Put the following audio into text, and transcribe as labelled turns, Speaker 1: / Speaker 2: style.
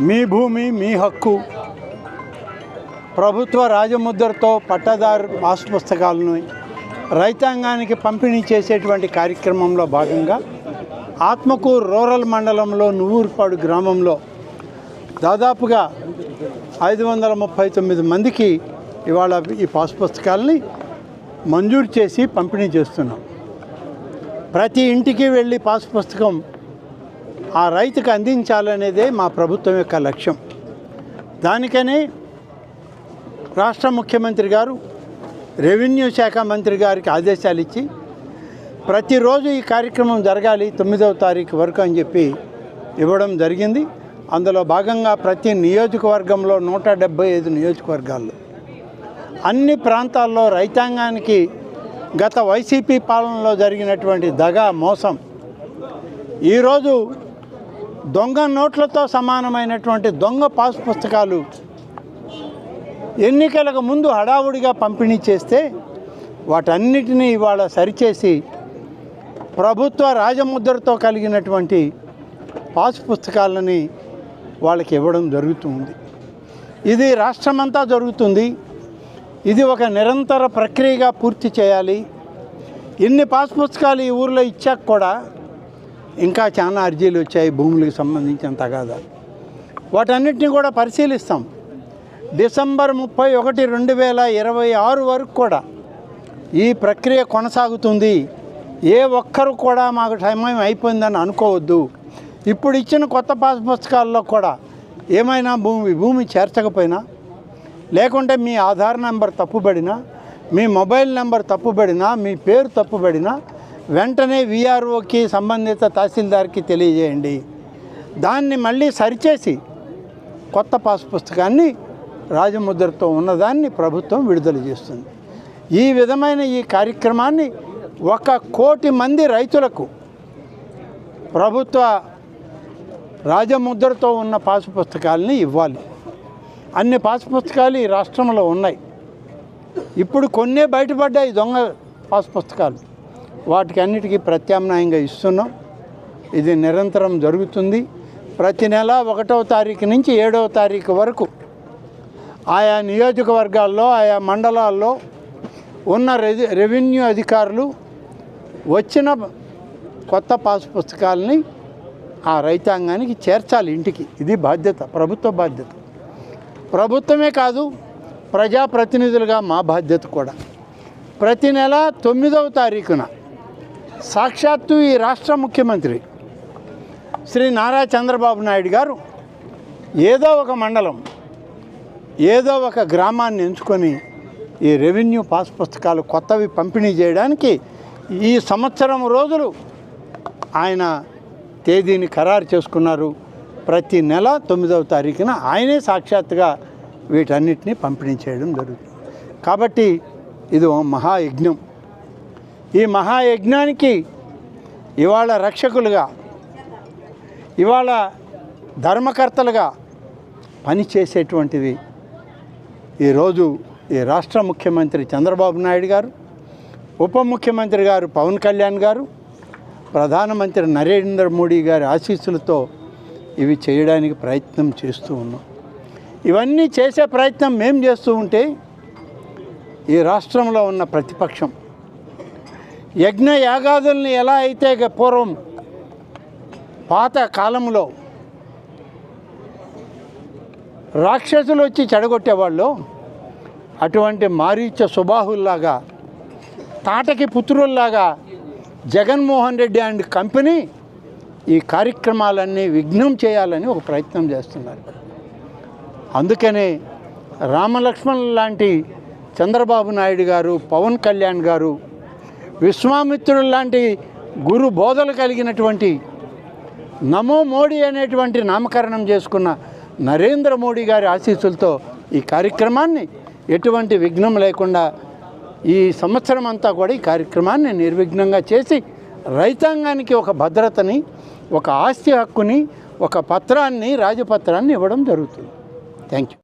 Speaker 1: మీ భూమి మీ హక్కు. ప్రభుత్వ రాజముద్రతో పట్టదారు పాస్ట్ పుస్తకాలను రైతాంగానికి పంపిణీ చేసేటువంటి కార్యక్రమంలో భాగంగా ఆత్మకూరు రూరల్ మండలంలో నువ్వూరుపాడు గ్రామంలో దాదాపుగా ఐదు వందల ముప్పై తొమ్మిది మందికి ఇవాళ ఈ పాస్ పుస్తకాలని మంజూరు చేసి పంపిణీ చేస్తున్నాం. ప్రతి ఇంటికి వెళ్ళి పాస్ పుస్తకం ఆ రైతుకు అందించాలనేదే మా ప్రభుత్వం యొక్క లక్ష్యం. దానికనే రాష్ట్ర ముఖ్యమంత్రి గారు రెవెన్యూ శాఖ మంత్రి గారికి ఆదేశాలు ఇచ్చి ప్రతిరోజు ఈ కార్యక్రమం జరగాలి తొమ్మిదవ తారీఖు వరకు అని చెప్పి ఇవ్వడం జరిగింది. అందులో భాగంగా ప్రతి నియోజకవర్గంలో నూట డెబ్బై ఐదు నియోజకవర్గాల్లో అన్ని ప్రాంతాల్లో రైతాంగానికి గత వైసీపీ పాలనలో జరిగినటువంటి దగా మోసం ఈరోజు దొంగ నోట్లతో సమానమైనటువంటి దొంగ పాస్ పుస్తకాలు ఎన్నికలకు ముందు హడావుడిగా పంపిణీ చేస్తే వాటన్నిటినీ ఇవాళ సరిచేసి ప్రభుత్వ రాజముద్రతో కలిగినటువంటి పాస్ పుస్తకాలని వాళ్ళకి ఇవ్వడం జరుగుతుంది. ఇది రాష్ట్రమంతా జరుగుతుంది. ఇది ఒక నిరంతర ప్రక్రియగా పూర్తి చేయాలి. ఇన్ని పాస్ పుస్తకాలు ఈ ఊర్లో ఇచ్చాక కూడా ఇంకా చాలా అర్జీలు వచ్చాయి భూములకు సంబంధించిన తగాదాలు వాటన్నిటిని కూడా పరిశీలిస్తాం. డిసెంబర్ ముప్పై ఒకటి రెండు వేల ఇరవై ఆరు వరకు కూడా ఈ ప్రక్రియ కొనసాగుతుంది. ఏ ఒక్కరు కూడా మాకు సమయం అయిపోయిందని అనుకోవద్దు. ఇప్పుడు ఇచ్చిన కొత్త పాస్ పుస్తకాల్లో కూడా ఏమైనా భూమి భూమి చేర్చకపోయినా లేకుంటే మీ ఆధార్ నెంబర్ తప్పుబడినా మీ మొబైల్ నెంబర్ తప్పుబడినా మీ పేరు తప్పుబడినా వెంటనే విఆర్ఓకి సంబంధిత తహసీల్దార్కి తెలియజేయండి. దాన్ని మళ్ళీ సరిచేసి కొత్త పాస్ పుస్తకాన్ని రాజముద్రతో ఉన్నదాన్ని ప్రభుత్వం విడుదల చేస్తుంది. ఈ విధమైన ఈ కార్యక్రమాన్ని ఒక కోటి మంది రైతులకు ప్రభుత్వ రాజముద్రతో ఉన్న పాసు పుస్తకాలని ఇవ్వాలి. అన్ని పాసు పుస్తకాలు ఈ రాష్ట్రంలో ఉన్నాయి. ఇప్పుడు కొన్నే బయటపడ్డాయి దొంగ పాస్ పుస్తకాలు. వాటికి అన్నిటికీ ప్రత్యామ్నాయంగా ఇస్తున్నాం. ఇది నిరంతరం జరుగుతుంది. ప్రతి నెల ఒకటవ తారీఖు నుంచి ఏడవ తారీఖు వరకు ఆయా నియోజకవర్గాల్లో ఆయా మండలాల్లో ఉన్న రెవెన్యూ అధికారులు వచ్చిన కొత్త పాస్ పుస్తకాలని ఆ రైతాంగానికి చేర్చాలి ఇంటికి. ఇది బాధ్యత ప్రభుత్వ బాధ్యత. ప్రభుత్వమే కాదు ప్రజాప్రతినిధులుగా మా బాధ్యత కూడా. ప్రతి నెల తొమ్మిదవ తారీఖున సాక్షాత్తు ఈ రాష్ట్ర ముఖ్యమంత్రి శ్రీ నారా చంద్రబాబు నాయుడు గారు ఏదో ఒక మండలం ఏదో ఒక గ్రామాన్ని ఎంచుకొని ఈ రెవెన్యూ పాస్ పుస్తకాలు కొత్తవి పంపిణీ చేయడానికి ఈ సంవత్సరం రోజులు ఆయన తేదీని ఖరారు చేసుకున్నారు. ప్రతి నెల తొమ్మిదవ తారీఖున ఆయనే సాక్షాత్తుగా వీటన్నిటిని పంపిణీ చేయడం జరుగుతుంది. కాబట్టి ఇది మహాయజ్ఞం. ఈ మహాయజ్ఞానికి ఇవాళ రక్షకులుగా ఇవాళ ధర్మకర్తలుగా పనిచేసేటువంటిది ఈరోజు ఈ రాష్ట్ర ముఖ్యమంత్రి చంద్రబాబు నాయుడు గారు ఉప ముఖ్యమంత్రి గారు పవన్ కళ్యాణ్ గారు ప్రధానమంత్రి నరేంద్ర మోడీ గారి ఆశీస్సులతో ఇవి చేయడానికి ప్రయత్నం చేస్తూ ఉన్నాం. ఇవన్నీ చేసే ప్రయత్నం మేము చేస్తూ ఉంటే ఈ రాష్ట్రంలో ఉన్న ప్రతిపక్షం యజ్ఞ యాగాదుల్ని ఎలా అయితే గ- పూర్వం పాత కాలంలో రాక్షసులు వచ్చి చెడగొట్టేవాళ్ళు అటువంటి మారీచ సుబాహుల్లాగా తాటకి పుత్రుల్లాగా జగన్మోహన్ రెడ్డి అండ్ కంపెనీ ఈ కార్యక్రమాలన్నీ విఘ్నం చేయాలని ఒక ప్రయత్నం చేస్తున్నారు. అందుకనే రామలక్ష్మణ్ లాంటి చంద్రబాబు నాయుడు గారు పవన్ కళ్యాణ్ గారు విశ్వామిత్రుడు లాంటి గురు బోధలు కలిగినటువంటి నమో మోడీ అనేటువంటి నామకరణం చేసుకున్న నరేంద్ర మోడీ గారి ఆశీస్సులతో ఈ కార్యక్రమాన్ని ఎటువంటి విఘ్నం లేకుండా ఈ సంవత్సరం అంతా కూడా ఈ కార్యక్రమాన్ని నిర్విఘ్నంగా చేసి రైతాంగానికి ఒక భద్రతని ఒక ఆస్తి హక్కుని ఒక పత్రాన్ని రాజపత్రాన్ని ఇవ్వడం జరుగుతుంది. Thank you